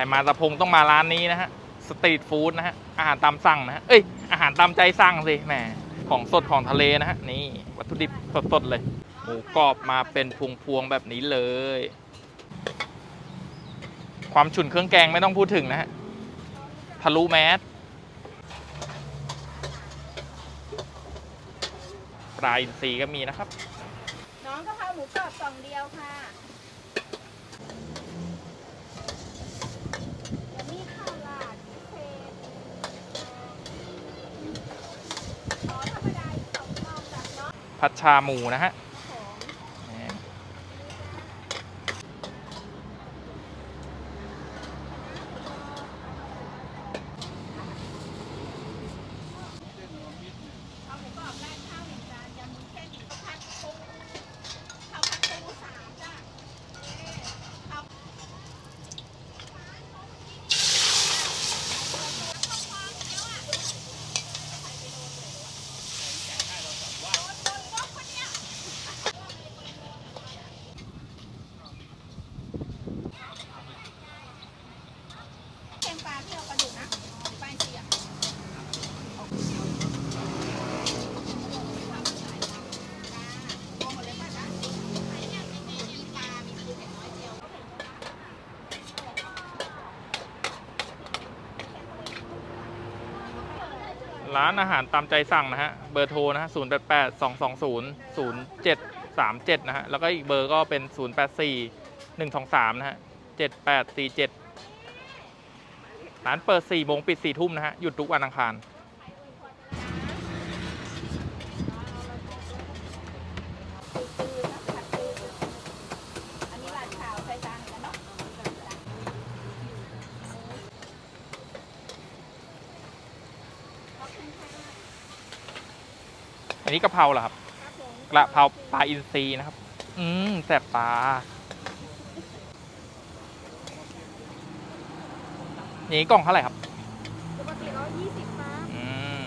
รมาตะพงต้องมาร้านนี้นะฮะสตรีทฟู้ดนะฮะอาหารตามสั่งนะฮะเอ้ยอาหารตามใจสั่งสิแหมของสดของทะเลนะฮะนี่วัตถุดิบสดๆเลยหมูกรอบมาเป็นพวงๆแบบนี้เลย ความฉุนเครื่องแกงไม่ต้องพูดถึงนะฮะทะลุแมสปลาอินทรีก็มีนะครับ น้องกะเพราหมูกรอบกล่องเดียวค่ะเดี๋ยวมีข้าวราดพิเศษอ๋อธรรมดาอีกสองกล่องจากน้อง ผัดชาหมูนะฮะ ผม แหม เอาหมูกรอบราดข้าวหนึ่งจานยำมุ้นเส้นข้าวผัดปูข้าวผัดปูสามจ้ะเอ๊ะเอา เค็มปลาที่เรากระดูกนะปลาเสียบมองหมดเลยป่ะจ๊ะมีปลา มีปูเผ็ดน้อยเดียว ร้านอาหารตามใจสั่งนะฮะ เบอร์โทรนะฮะ0 8 8 2 2 0 0 7 3 7นะฮะ แล้วก็อีกเบอร์ก็เป็น0 8 4 1 2 3นะฮะ7 8 4 7ร้านเปิด4โมงปิด4ทุ่มนะฮะ หยุดทุกวันอังคาร อันนี้กระเพราเหรอครับกระเพราปลาอินทรีนะครับ อืมแสบตา นี่กล่องเท่าไหร่ครับปกติร้อยยี่สิบครับอืม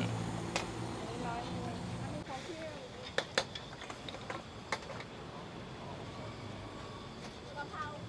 ระเพรา